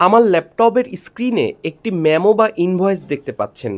আমার ল্যাপটপের স্ক্রিনে একটি মেমো বা ইনভয়েস দেখতে পাচ্ছেন।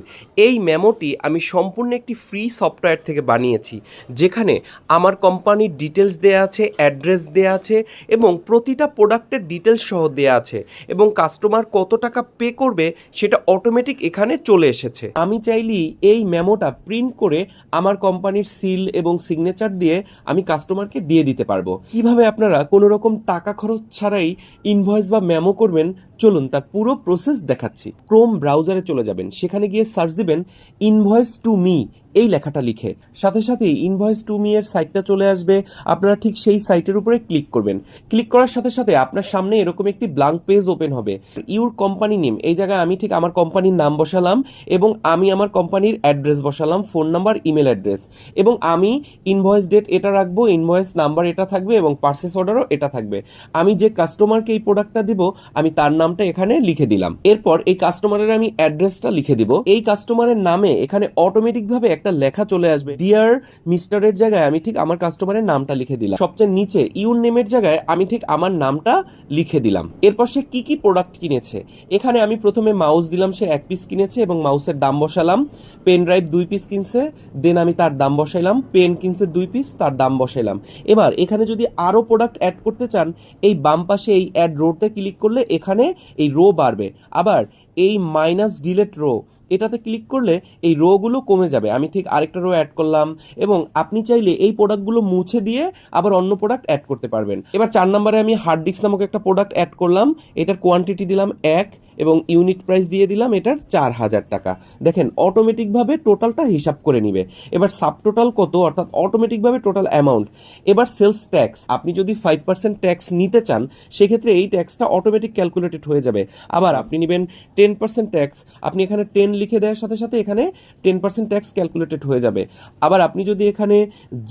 এই মেমোটি আমি সম্পূর্ণ একটি ফ্রি সফটওয়্যার থেকে বানিয়েছি, যেখানে আমার কোম্পানির ডিটেলস দেওয়া আছে অ্যাড্রেস দেওয়া আছে এবং প্রতিটা প্রোডাক্টের ডিটেলস সহ দেওয়া আছে এবং কাস্টমার কত টাকা পে করবে সেটা অটোমেটিক এখানে চলে এসেছে। আমি চাইলেই এই মেমোটা প্রিন্ট করে আমার কোম্পানির সিল এবং সিগনেচার দিয়ে আমি কাস্টমারকে দিয়ে দিতে পারব। কীভাবে আপনারা কোনো রকম টাকা খরচ ছাড়াই ইনভয়েস বা মেমো করবেন চলুন তার পুরো প্রসেস দেখাচ্ছি। ক্রোম ব্রাউজারে চলে যাবেন। সেখানে গিয়ে সার্চ দিবেন ইনভয়েস টু মি এই লেখাটা লিখে। সাথে সাথে ইনভয়েস টু মি এর সাইটটা চলে আসবে। আপনারা ঠিক সেই সাইটের উপরে ক্লিক করবেন। ক্লিক করার সাথে সাথে আপনার সামনে এরকম একটি ব্লাঙ্ক পেজ ওপেন হবে। ইউর কোম্পানি নেম এই জায়গায় আমি ঠিক আমার কোম্পানির নাম বসালাম এবং আমি আমার কোম্পানির অ্যাড্রেস বসালাম ফোন নাম্বার ইমেল অ্যাড্রেস এবং আমি ইনভয়েস ডেট এটা রাখব ইনভয়েস নাম্বার এটা থাকবে এবং পার্সেস অর্ডারও এটা থাকবে। আমি যে কাস্টমারকে এই প্রোডাক্টটা দিব, আমি তার নামটা এখানে লিখে দিলাম। এরপর এই কাস্টমারের আমি অ্যাড্রেসটা লিখে দিব। এই কাস্টমারের নামে এখানে অটোমেটিকভাবে একটা লেখা চলে আসবে ডিয়ার মিস্টারের জায়গায় আমি ঠিক আমার কাস্টমারের নামটা লিখে দিলাম। সবচেয়ে নিচে ইউর নেমের জায়গায় আমি ঠিক আমার নামটা লিখে দিলাম। এরপর সে কি কি প্রোডাক্ট কিনেছে? এখানে আমি প্রথমে মাউস দিলাম, সে এক পিস কিনেছে এবং মাউসের দাম বসালাম। পেন ড্রাইভ দুই পিস কিনছে দেন আমি তার দাম বসাইলাম। পেন কিনছে দুই পিস তার দাম বসাইলাম। এবার এখানে যদি আরও প্রোডাক্ট অ্যাড করতে চান, এই বাম পাশে এই অ্যাড রোতে ক্লিক করলে এখানে এই রো বাড়বে। আবার এই মাইনাস ডিলেট রো এটাতে ক্লিক করলে এই রোগুলো কমে যাবে। আমি ঠিক আরেকটা রো অ্যাড করলাম এবং আপনি চাইলে এই প্রোডাক্টগুলো মুছে দিয়ে আবার অন্য প্রোডাক্ট অ্যাড করতে পারবেন। এবার চার নম্বরে আমি হার্ড ডিস্ক নামক একটা প্রোডাক্ট অ্যাড করলাম। এটার কোয়ান্টিটি দিলাম এক এবং ইউনিট প্রাইস দিয়ে দিলাম এটার চার হাজার টাকা। দেখেন অটোমেটিকভাবে টোটালটা হিসাব করে নিবে। এবার সাব টোটাল কত? অর্থাৎ অটোমেটিকভাবে টোটাল অ্যামাউন্ট এবার সেলস ট্যাক্স আপনি যদি ফাইভ পার্সেন্ট ট্যাক্স নিতে চান, সেক্ষেত্রে এই ট্যাক্সটা অটোমেটিক ক্যালকুলেটেড হয়ে যাবে। আবার আপনি নেবেন টেন পার্সেন্ট ট্যাক্স আপনি এখানে টেন লিখে দেওয়ার সাথে সাথে এখানে টেন পার্সেন্ট ট্যাক্স ক্যালকুলেটেড হয়ে যাবে। আবার আপনি যদি এখানে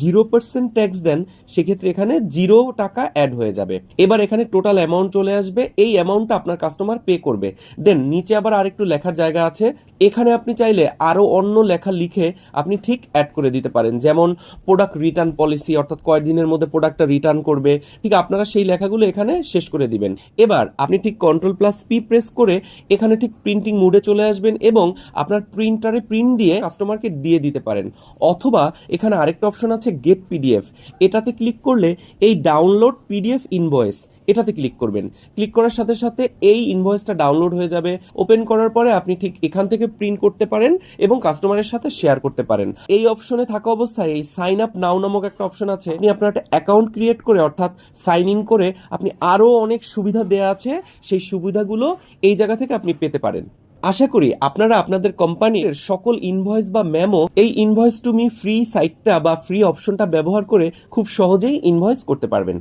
জিরো পার্সেন্ট ট্যাক্স দেন, সেক্ষেত্রে এখানে জিরো টাকা অ্যাড হয়ে যাবে। এবার এখানে টোটাল অ্যামাউন্ট চলে আসবে। এই অ্যামাউন্টটা আপনার কাস্টমার পে করবে। দেন নিচে আবার আরেকটু লেখার জায়গা আছে। এখানে আপনি চাইলে আরও অন্য লেখা লিখে আপনি ঠিক অ্যাড করে দিতে পারেন। যেমন প্রোডাক্ট রিটার্ন পলিসি অর্থাৎ কয়দিনের মধ্যে প্রোডাক্টটা রিটার্ন করবে। ঠিক আপনারা সেই লেখাগুলো এখানে শেষ করে দিবেন। এবার আপনি ঠিক কন্ট্রোল প্লাস পি প্রেস করে এখানে ঠিক প্রিন্টিং মুডে চলে আসবেন এবং আপনার প্রিন্টারে প্রিন্ট দিয়ে কাস্টমারকে দিয়ে দিতে পারেন। অথবা এখানে আরেকটা অপশন আছে গেট পিডিএফ এটাতে ক্লিক করলে এই ডাউনলোড পিডিএফ ইনভয়েস এটাতে ক্লিক করবেন। ক্লিক করার সাথে সাথে এই ইনভয়েসটা ডাউনলোড হয়ে যাবে। ওপেন করার পরে আপনি ঠিক এখান থেকে প্রিন্ট করতে পারেন এবং কাস্টমারের সাথে শেয়ার করতে পারেন। এই অপশনে থাকা অবস্থায় এই সাইন আপ নাও নামক একটা অপশন আছে। আপনি আপনার একটা অ্যাকাউন্ট ক্রিয়েট করে, অর্থাৎ সাইন ইন করে আপনি আরও অনেক সুবিধা দেওয়া আছে, সেই সুবিধাগুলো এই জায়গা থেকে আপনি পেতে পারেন। আশা করি আপনারা আপনাদের কোম্পানির সকল ইনভয়েস বা মেমো এই ইনভয়েস টু মি ফ্রি সাইটটা বা ফ্রি অপশনটা ব্যবহার করে খুব সহজেই ইনভয়েস করতে পারবেন।